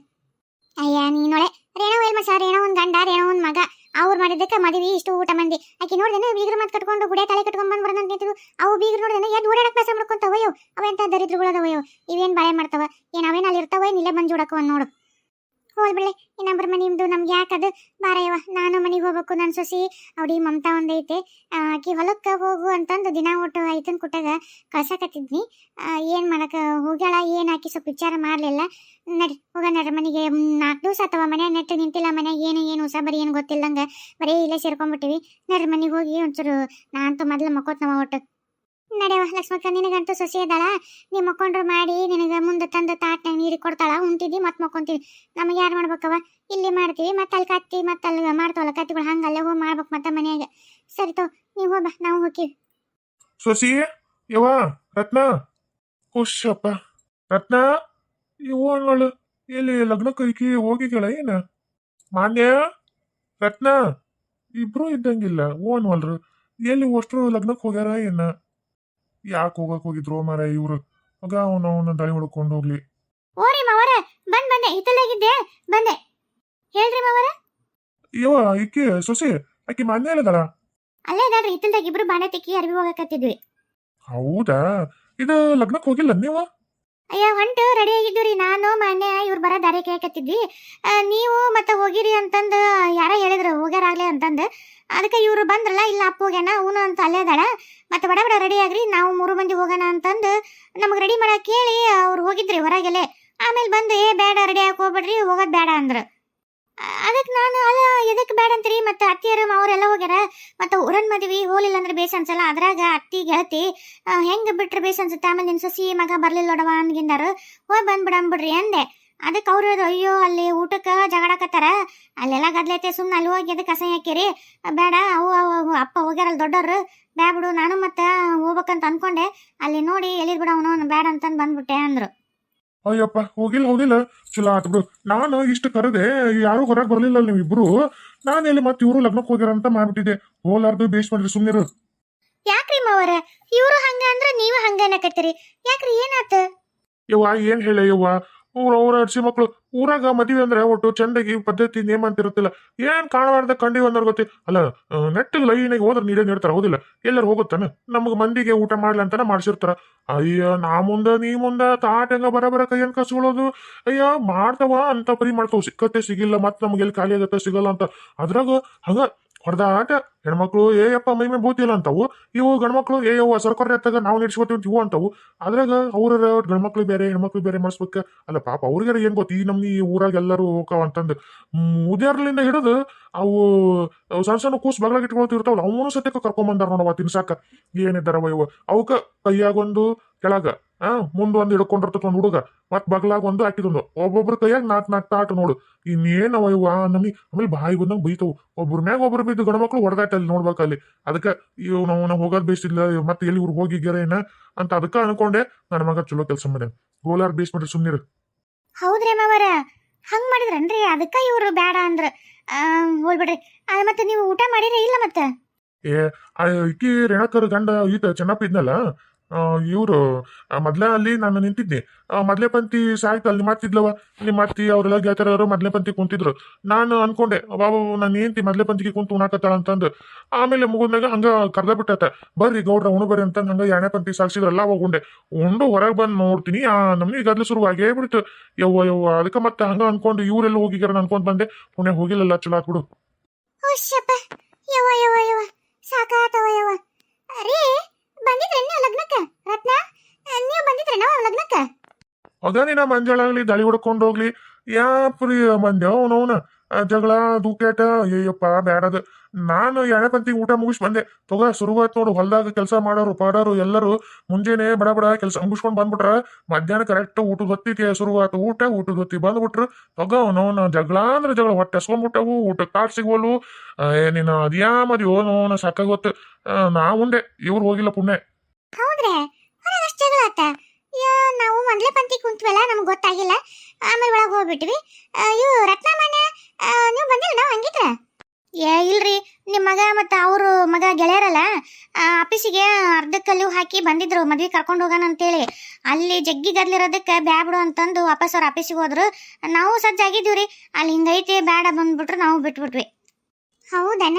ಅಯ್ಯ ನೀನೊಳೆ ರೇಣವ ಎಲ್ ಮಸ ರೇಣವನ್ ಗಂಡ, ರೇಣವನ್ ಮಗ, ಅವ್ರು ಮಾಡಿದ್ದಕ್ಕೆ ಮದುವೆ ಇಷ್ಟು ಊಟ ಮಂದಿ. ಆಕೆ ನೋಡಿದ್ರೆ ಬೀಗ್ರ ಮತ್ತೆ ಕಟ್ಕೊಂಡು ಗುಡಿಯ ತಲೆ ಕಟ್ಕೊಂಡ್ ಬಂದ್ ಬರೋದಂತ ನಿಂತಿದ್ರು ಅವು ಬೀಗ್ರ ನೋಡಿದೇನೆ ಎದ್ದು ಓಡಾಡಕ್ ಮಾಡ್ಕೊಂತ ಹೋಯೋ, ಅವೆಂತ ದರಿದ್ರಗಳದವಯ್ಯೋ ಇವೇನ್ ಬಾಳೆ ಮಾಡ್ತಾವ? ಏನ್ ಅವೇನ್ ಅಲ್ಲಿ ಇರ್ತಾವ, ಏನ್ ಇಲ್ಲೇ ಬಂದ್ ಜೋಡಕವ ನೋಡು ಹೋಲ್ ಬಿಡ್ಲೆ ಮನೆ ಮನಿಮ್ದು ನಮ್ಗೆ ಯಾಕದು ಬಾರಯ್ಯವ ನಾನು ಮನೆಗೆ ಹೋಗ್ಬೇಕು ನನ್ನ ಸೊಸಿ. ಅವಡಿ ಮಮತಾ ಒಂದೈತೆ. ಆಕಿ ಹೊಲಕ್ಕೆ ಹೋಗು ಅಂತಂದು ದಿನ ಒಟ್ಟು ಐತನ್ ಕೊಟ್ಟಾಗ ಕಳ್ಸಕತ್ತಿದ್ನಿ. ಏನು ಏನ್ ಮಾಡಕ? ಹೋಗ್ಯಾಳ, ಏನು ಆಕಿ ಸ್ವಲ್ಪ ವಿಚಾರ ಮಾಡಲಿಲ್ಲ. ನಡಿ ಹೋಗ ನಡ್ರಿ ಮನೆಗೆ. ನಾಲ್ಕು ದಿವಸ ಅಥವಾ ಮನೆ ನೆಟ್ಟು ನಿಂತಿಲ್ಲ ಮನೆಗೆ ಏನು ಏನು ಹೊಸ ಬರೀ ಏನು ಗೊತ್ತಿಲ್ಲಂಗ. ಬರೀ ಇಲ್ಲೇ ಸೇರ್ಕೊಂಡ್ಬಿಟ್ಟಿವಿ ನಡ್ರಿ ಮನೆಗೆ ಹೋಗಿ ಒಂಚೂರು ನಾನು ಮೊದಲು ಮೊದ್ಲು ಮಕ್ಕೋತ್ನವ ಒಟ್ಟು. ನಡೆಯವ ಲಕ್ಷ್ಮಕ್ಕ, ನಿನಗಂತೂ ಸೊಸೆ ಇದ್ದಾಳ? ನೀ ಮಕ್ಕೊಂಡ್ರು ಮಾಡಿ, ನಿನಗೆ ಮುಂದೆ ತಂದು ತಾಟ ನೀರು ಕೊಡ್ತಾಳ? ಉಂಟಿದ್ದಿ, ಮತ್ತೆ ಮಕ್ಕೊಂತೀವಿ. ನಮಗೆ ಯಾರು ಮಾಡ್ಬೇಕವ ಇಲ್ಲಿ ಮಾಡ್ತೀವಿ, ಮತ್ತೆ ಅಲ್ಲಿ ಕತ್ತಿ, ಮತ್ತೆ ಅಲ್ಲಿ ಮಾಡ್ತಾವಲ್ಲ, ಕತ್ತಿಗಳು ಹಂಗೆ ಅಲ್ಲೇ ಹೋಗಿ ಮಾಡ್ಬೇಕು ಮತ್ತೆ ಮನೆಯಾಗ. ಸರಿ ತೋ, ನೀವು ಹೋಗ ನಾವು ಹೋಗ್ತೀವಿ. ಸೊಸಿ, ಯವ್ವ, ರತ್ನ. ಖುಷಪ್ಪ ರತ್ನ ಇವು ಅನ್ನೋಳು ಎಲ್ಲಿ ಲಗ್ನ ಕೈಕಿ ಹೋಗಿಗಳ ಏನ? ಮಾನ್ಯ, ರತ್ನ, ಇಬ್ರು ಇದ್ದಂಗಿಲ್ಲ ಓನ್ ಅನ್ವಲ್ರು ಎಲ್ಲಿ ಅಷ್ಟರು ಲಗ್ನಕ್ಕೆ ಹೋಗ್ಯಾರ ಏನ? ಯಾಕೆ ಹೋಗಕ್ ಹೋಗಿದ್ರು ಮಾರ ಇವ್ರು? ಮಗ ಅವನು ಅವನ ದಳಿ ಹೊಡ್ಕೊಂಡು ಹೋಗ್ಲಿ. ಓರಿ ಮಾವರ ಬಂದ್ ಬಂದೆ ಹಿತ್ತಲಾಗಿದ್ದೆ ಬಂದೆ. ಹೇಳ್ರಿ ಮಾವರ. ಯವ್ವ ಇಕ್ಕಿ ಸೊಸಿ ಆಕಿ ಮನೆ ಇಲ್ಲದಳ ಅಲ್ಲೇ ಇದಾಡ್ರಿ ಹಿತ್ತಲ್ದಾಗ ಇಬ್ರು ಬಾಂಡೆ ತಿಕ್ಕಿ ಅರ್ವಿ ಹೋಗಕತ್ತಿದ್ವಿ. ಹೌದಾ? ಇದು ಲಗ್ನಕ್ಕೆ ಹೋಗಿಲ್ಲ ನೀವು? ಅಯ್ಯ ಹೊಂಟು ರೆಡಿ ಆಗಿದ್ದು ರೀ ನಾನು ಮಾನ್ಯ ಇವ್ರು ಬರೋ ದಾರಿ ಕೇಳಕತ್ತಿದ್ವಿ. ಆ, ನೀವು ಮತ್ತೆ ಹೋಗಿರಿ ಅಂತಂದು ಯಾರ ಹೇಳಿದ್ರು ಹೋಗ್ಯಾರಾಗ್ಲಿ ಅಂತಂದು. ಅದಕ್ಕೆ ಇವರು ಬಂದ್ರಲ್ಲ, ಇಲ್ಲ ಅಪ್ಪ ಹೋಗ್ಯಾನ, ಅವನು ಅಂತ ಅಲ್ಲೇ ಅದಾಳ. ಮತ್ತೆ ಬಡ ಬಡ ರೆಡಿ ಆಗ್ರಿ, ನಾವು ಮೂರು ಮಂದಿ ಹೋಗೋಣ ಅಂತಂದು ನಮಗೆ ರೆಡಿ ಮಾಡಕ್ಕೆ ಕೇಳಿ ಅವ್ರು ಹೋಗಿದ್ರಿ ಹೊರಗೆಲೆ. ಆಮೇಲೆ ಬಂದು, ಏ, ಬೇಡ ರೆಡಿ ಆಗಿ ಹೋಗ್ಬೇಡ್ರಿ, ಹೋಗೋದು ಬೇಡ ಅಂದ್ರು. ಅದಕ್ಕೆ ನಾನು, ಅಲ್ಲ ಎದಕ್ಕೆ ಬೇಡ ಅಂತೀರಿ? ಮತ್ತೆ ಅತ್ತಿಯರು ಅವರೆಲ್ಲ ಹೋಗ್ಯಾರ. ಮತ್ತೆ ಊರನ್ ಮದ್ವಿ ಹೋಲಿಲ್ಲ ಅಂದ್ರೆ ಬೇಸ್ ಅನ್ಸಲ್ಲ, ಅದ್ರಾಗ ಅತ್ತಿ ಗೆಳತಿ ಹೆಂಗೆ ಬಿಟ್ರೆ ಬೇಸ್ ಅನ್ಸುತ್ತೆ? ಆಮೇಲೆ ನಿನ್ ಸೊಸಿ ಮಗ ಬರ್ಲಿಲ್ಲ ನೋಡವ ಅನ್ಗಿಂದಾರು ಹೋಗಿ ಬಂದ್ಬಿಡಂಬಿಡ್ರಿ ಅಂದೆ. ಅದಕ್ಕೆ ಅವ್ರು ಹೇಳಿದ್ರು ಅಯ್ಯೋ ಅಲ್ಲಿ ಊಟಕ್ಕೆ ಜಗಳಾಕತ್ತಾರ ಅಲ್ಲೆಲ್ಲ ಗದ್ಲೈತೆ ಸುಮ್ಮನೆ ಅಲ್ಲಿ ಹೋಗಿ ಅದಕ್ಕೆ ಕಸ ಹಾಕಿರಿ ಬೇಡ ಅವು ಅವು ಅಪ್ಪ ಹೋಗ್ಯಾರಲ್ಲ ದೊಡ್ಡವ್ರು. ಬ್ಯಾ ಬಿಡು ನಾನು ಮತ್ತೆ ಹೋಗ್ಬೇಕಂತ ಅನ್ಕೊಂಡೆ. ಅಲ್ಲಿ ನೋಡಿ ಎಲ್ಲಿ ಬಿಡ ಅವನು ಬೇಡ ಅಂತಂದು ಬಂದ್ಬಿಟ್ಟೆ ಅಂದ್ರು. ಅಯ್ಯಪ್ಪ ಹೋಗಿಲ್ಲ ಹೋಗಿಲ್ಲ. ಚಲೋ ಆತು ಬಿಡು. ನಾನು ಇಷ್ಟು ಕರೆದೆ ಯಾರು ಹೊರಗೆ ಬರಲಿಲ್ಲ ನೀವು ಇಬ್ರು ನಾನು ಎಲ್ಲಿ ಮತ್ತೆ ಇವರು ಲಗ್ನಕ್ಕೆ ಹೋಗ್ಯಾರ ಅಂತ ಮಾಡ್ಬಿಟ್ಟಿದ್ದೆ. ಹೋಲಾರ್ದು ಬೇಸ್ ಮಾಡ್ರಿ ಸುಮ್ಮನಿರು ಯಾಕ್ರಿ ಮಾವರ ಇವರು ಹಂಗ ಅಂದ್ರೆ ನೀವು ಹಂಗ ಅನ್ನಕತ್ತೀರಿ. ಯಾಕ್ರಿ ಏನಾತ? ಯವ್ವ ಏನ್ ಹೇಳ ಯವ್ವ? ಅವ್ರ ಊರ ಅಡ್ಸಿ ಮಕ್ಳು. ಊರಾಗ ಮದುವೆ ಅಂದ್ರೆ ಒಟ್ಟು ಚಂದಾಗಿ ಪದ್ಧತಿ ನೇಮ ಅಂತ ಇರುತ್ತಿಲ್ಲ. ಏನ್ ಕಾಣಬಾರ್ದ ಕಂಡಿವ್ ಅನ್ನೋರ್ ಗೊತ್ತಿ? ಅಲ್ಲ ನೆಟ್ಟ ಲೈನಿಗೆ ಹೋದ್ರೆ ನೀಡೇ ನೀಡ್ತಾರ, ಹೌದಿಲ್ಲ? ಎಲ್ಲರೂ ಹೋಗುತ್ತಾನೆ? ನಮ್ಗೆ ಮಂದಿಗೆ ಊಟ ಮಾಡ್ಲಿ ಅಂತಾನೆ ಮಾಡ್ಸಿರ್ತಾರ. ಅಯ್ಯೋ, ನಾ ಮುಂದ, ನೀ ಮುಂದ ತಾಟಂಗ ಬರ ಬರ ಕೈಯನ್ ಕಸ್ಕೊಳ್ಳೋದು? ಅಯ್ಯೋ, ಮಾಡ್ತವ ಅಂತ ಪರಿ ಮಾಡ್ತಾವ ಸಿಕ್ಕತ್ತೆ ಸಿಗಿಲ್ಲ, ಮತ್ತೆ ನಮ್ಗೆ ಎಲ್ಲಿ ಖಾಲಿ ಆಗತ್ತೆ, ಸಿಗಲ್ಲ ಅಂತ. ಅದ್ರಾಗ ಹಂಗ ಹೊಡೆದಾಟ ಹೆಣ್ಮಕ್ಳು, ಏ ಅಪ್ಪ ಮೈ ಮೇಲೆ ಬೂತಿಲ್ಲ ಅಂತಾವು. ಇವು ಗಂಡ್ಮಕ್ಳು, ಏ, ಯವ್ವ, ಸರ್ಕಾರ ಎತ್ತಾಗ ನಾವು ನಡೆಸ್ಕೊತೀವಿ ಅಂತ ಇವು ಅಂತವು. ಅದ್ರಾಗ ಅವ್ರ ಗಂಡ್ಮಕ್ಳು ಬೇರೆ, ಹೆಣ್ಮಕ್ಳು ಬೇರೆ ಮಾಡಿಸ್ಬೇಕು. ಅಲ್ಲ, ಪಾಪ ಅವ್ರಿಗಾರ ಏನು ಗೊತ್ತು? ಈ ನಮ್ನಿ ಊರಾಗ ಎಲ್ಲರೂ ಹೋಗವ ಅಂತಂದು. ಮುದ್ಯಾರ್ಲಿಂದ ಹಿಡಿದು ಅವು ಅವು ಸಣ್ಣ ಸಣ್ಣ ಕೂಸ್ ಬಗ್ಲಾಗ ಇಟ್ಕೊಳ್ತಿರ್ತಾವಲ್ಲ, ಅವನು ಸತ್ಯಕ್ಕೆ ಕರ್ಕೊಂಬಂದಾರ ನೋಡವ ತಿನ್ಸಾಕ. ಏನಿದ್ದಾರವ ಇವು? ಅವಕ್ಕ ಕೈಯಾಗೊಂದು ಕೆಳಗ. ಆ ಮುಂದ್ ಒಂದ್ ಹಿಡ್ಕೊಂಡಿರ್ತದ ಒಂದ್ ಹುಡುಗ. ಮತ್ ಬಗ್ಲಾಗ ಒಂದು ಹಾಕಿದೊಂದು. ಒಬ್ಬೊಬ್ರು ಕೈಯಾಗ ನಾಟ್ ನಾಕ್ ತಾಟ ನೋಡು. ಇನ್ನೇನವ ಇವ? ನಮಿ ಆಮೇಲೆ ಬಾಯಿ ಬಂದಂಗ ಬೈತವು. ಒಬ್ರ ಮ್ಯಾಗ ಒಬ್ರು ಬಿದ್ದು ಗಂಡ್ಮಕ್ಳು ಹೊಡೆದಾಟ ಅಲ್ಲಿ ನೋಡ್ಬೇಕು ಅಲ್ಲಿ. ಅದಕ್ಕೆ ಇವ್ ನಾವು ನಾವು ಹೋಗೋದ್ ಬೇಸಿಲ್ಲ ಮತ್ತೆ ಎಲ್ಲಿ ಇವ್ರು ಹೋಗಿಗ್ಯಾರ ಏನ ಅಂತ ಅದಕ್ಕೆ ಅನ್ಕೊಂಡೆ. ನನ್ನ ಮಗ ಚಲೋ ಕೆಲಸ ಮಾಡ್ಯಾನ. ಗೋಲಾರ್ ಬೇಸ್ ಮಾಡ್ರಿ ಸುಮ್ನಿರು. ಹೌದ್ರಿ ಮಾವರ. ಹಂಗ್ ಮಾಡಿದ್ರನ್ರಿ? ಅದಕ್ಕ ಇವ್ರು ಬೇಡ ಅಂದ್ರ. ಹೋಗ್ಬಿಡ್ರಿ ಅದ ಮತ್ತೆ ನೀವು ಊಟ ಮಾಡಿರಿ ಇಲ್ಲ ಮತ್ತೆ? ಏ ಇಕ್ಕಿ ರೇಣಕರ್ ಗಂಡ ಈತ ಚೆನ್ನಪ್ಪ ಇದ್ನಲ್ಲ? ಇವರು ಮೊದ್ಲ ಅಲ್ಲಿ ನಾನು ನಿಂತಿದ್ದೆ. ಮೊದ್ಲೆ ಪಂತಿ ಸಾಯ್ತು, ಅಲ್ಲಿ ಮಾಡ್ತಿದ್ಲವ ನಿಮ್ಮ ಅತ್ತಿ ಅವರೆಲ್ಲ ಗೆಳತಿಯರು ಮೊದ್ಲೇ ಪಂತಿ ಕುಂತಿದ್ರು. ನಾನು ಅನ್ಕೊಂಡೆ ಬಾಬು ನಾನು ಏನ್ತಿ ಮೊದ್ಲೇ ಪಂತಿಗೆ ಕುಂತು ಉಣಾಕತ್ತಾಳ ಅಂತಂದು. ಆಮೇಲೆ ಮುಗಿದ್ಮ್ಯಾಗ ಹಂಗ ಕರ್ದ ಬಿಟ್ಟತ್ತ ಬರ್ರಿ ಗೌಡ್ರ, ಉಣು ಬರ್ರಿ ಅಂತಂದು ಹಂಗ ಯಾಣೆ ಪಂತಿ ಸಾಕ್ಸಿದ್ರಲ್ಲ ಅವಾಗ ಉಂಡೆ ಉಂಡು, ಹೊರಗೆ ಬಂದು ನೋಡ್ತೀನಿ. ಆ ನಮ್ನಿ ಗದ್ಲು ಶುರುವಾಗೇ ಬಿಡ್ತು. ಯವ್ವ ಯವ್ವ, ಅದಕ್ಕೆ ಮತ್ತೆ ಹಂಗ ಅನ್ಕೊಂಡು. ಇವರೆಲ್ಲ ಹೋಗಿಗಾರ ಅನ್ಕೊಂಡ್ ಬಂದೆ. ಪುಣೆ ಹೋಗಿಲ್ಲಲ್ಲ, ಚಲೋ ಆಗ್ಬಿಡು ಸಾಕಾತವ, ಯವ್ವ. ಅರೇ ಬಂದಿದ್ರೆ ನೀವು ಲಗ್ನಕ್ಕ? ರತ್ನ? ನೀವು ಬಂದಿದ್ರೆ ನಾವು ಲಗ್ನಕ್ಕ? ಅದಾನಿನ ಮಂಜಾಳಾಗ್ಲಿ, ದಾಳಿ ಹೊಡ್ಕೊಂಡು ಹೋಗ್ಲಿ. ಯಾ ಪ್ರಿಯ ಮಂದ್ಯ, ಅವನವನ ಜಗಳ ದೂಕೇಟ ಅಯ್ಯಪ್ಪ ಬ್ಯಾಡದ. ನಾನು ಪಂತಿಗೆ ಊಟ ಮುಗಿಸ್ ಬಂದೆ. ತೊಗ, ಶುರುವಾಯ್ತು ನೋಡು, ಹೊಲ್ದಾಗ ಕೆಲಸ ಮಾಡೋರು, ಪಾಡೋರು ಎಲ್ಲರೂ ಮುಂಜಾನೆ ಬಡ ಬಡ ಕೆಲಸ ಮುಗಿಸ್ಕೊಂಡ್ ಬಂದ್ಬಿಟ್ರ, ಮಧ್ಯಾಹ್ನ ಕರೆಕ್ಟ್ ಊಟದ ಹೊತ್ತಿಗೆ ಶುರುವಾಯ್ತು ಊಟ ಊಟದ ಹೊತ್ತಿ ಬಂದ್ಬಿಟ್ರು. ತೊಗ ನೋನ ಜಗಳ ಅಂದ್ರೆ ಜಗಳ, ಹೊಟ್ಟೆ ಎಸ್ಕೊಂಡ್ಬಿಟ್ಟವು ಊಟ ಕಾಟ್ ಸಿಗೋಲು ಏ ನೀನು ಅದ್ಯಾ ಮದ್ಯೋ ನೋನ ಸಾಕಾಗೊತ್ತು ನಾ ಉಂಡೆ, ಇವ್ರು ಹೋಗಿಲ್ಲ ಪುಣ್ಯ. ನಾವು ಮೊದಲೇ ಪಂಕ್ತಿ ಕುಂತ್ವಲ್ಲ, ನಮ್ಗೆ ಗೊತ್ತಾಗಿಲ್ಲ. ಆಮೇಲೆ ಒಳಗೆ ಹೋಗ್ಬಿಟ್ವಿ. ಇವು ರತ್ನಮಾನ್ಯ ನೀವು ಬಂದಿಲ್ಲ ನಾವು ಹಂಗಿದ್ರ? ಏ, ಇಲ್ರಿ ನಿಮ್ಮ ಮಗ ಮತ್ತು ಅವರು ಮಗ ಗೆಳೆಯರಲ್ಲ ಆಫೀಸಿಗೆ ಅರ್ಧಕ್ಕಲ್ಲಿ ಹಾಕಿ ಬಂದಿದ್ರು, ಮದ್ವೆ ಕರ್ಕೊಂಡು ಹೋಗೋಣ ಅಂತೇಳಿ. ಅಲ್ಲಿ ಜಗ್ಗಿ ಗದ್ಲಿರೋದಕ್ಕೆ ಬ್ಯಾ ಬಿಡು ಅಂತಂದು ವಾಪಸ್ ಅವ್ರ ಆಫೀಸಿಗೆ ಹೋದ್ರು. ನಾವು ಸಜ್ಜಾಗಿದ್ದೀವಿ ರೀ ಅಲ್ಲಿ ಹಿಂಗೈತಿ ಬೇಡ ಬಂದ್ಬಿಟ್ರು ನಾವು ಬಿಟ್ಬಿಟ್ವಿ. ಹೌದನ?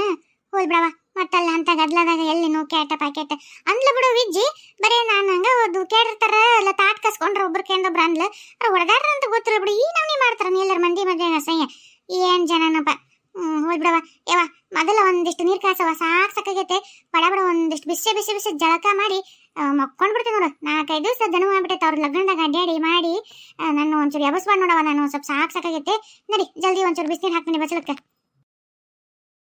ಹೋಲ್ ಬಿಡವ ಮತ್ತಲ್ಲ ಅಂತ ಗದ್ಲದಾಗ ಎಲ್ಲಿ ನೋ ಕ್ಯಾಟ ಪ್ಯಾಕೆಟ್ ಅಂದ್ಲ ಬಿಡು ವಿಜ್ಜಿ, ಬರೇ ನಾನು ಹಂಗ ಅದು ಕೇಳಿರ್ತಾರ ಅಲ್ಲ ತಾಟ್ ಕಸ್ಕೊಂಡ್ರೆ ಒಬ್ರು ಕೇಂದ್ರ ಅಂದ್ಲ ಹೊಡೆದಾಡ್ರ ಅಂತ ಗೊತ್ತಿಲ್ಲ ಬಿಡು, ಈ ನಮ್ನಿ ಮಾಡ್ತಾರ ಎಲ್ಲರ ಮಂದಿ ಮದ್ವೆ ಅಸಹ್ಯ. ಏನ್ ಜನನಪ್ಪ. ಹ್ಮ್, ಹೋಯ್ ಬಿಡವ ಯವ ಮೊದಲ ಒಂದಿಷ್ಟು ನೀರ್ ಕಾಸವ ಸಾಕ್ ಸಾಕಾಗೈತೆ. ಬಡ ಬಡ ಒಂದಿಷ್ಟು ಬಿಸಿ ಬಿಸಿ ಬಿಸಿ ಜಳಕ ಮಾಡಿ ಮಕ್ಕೊಂಡ್ ಬಿಡ್ತೀನಿ ನೋಡು. ನಾಲ್ಕೈದು ದಿವಸ ದನ ಮಾಡ್ಬಿಟ್ಟೈತೆ ಅವ್ರ ಲಗ್ನದಾಗ ಅಡ್ಡಾಡಿ ಮಾಡಿ ನಾನು ಒಂಚೂರು ಎಬಸ್ಬಾರ್ದು ನೋಡವ ನಾನು ಸ್ವಲ್ಪ ಸಾಕ್ ಸಾಕಾಗೈತೆ. ನಡಿ, ಜಲ್ದಿ ಒಂಚೂರು ಬಿಸಿನೀರು ಹಾಕ್ತೀನಿ ಬಚ್ಚಲಕ್ಕ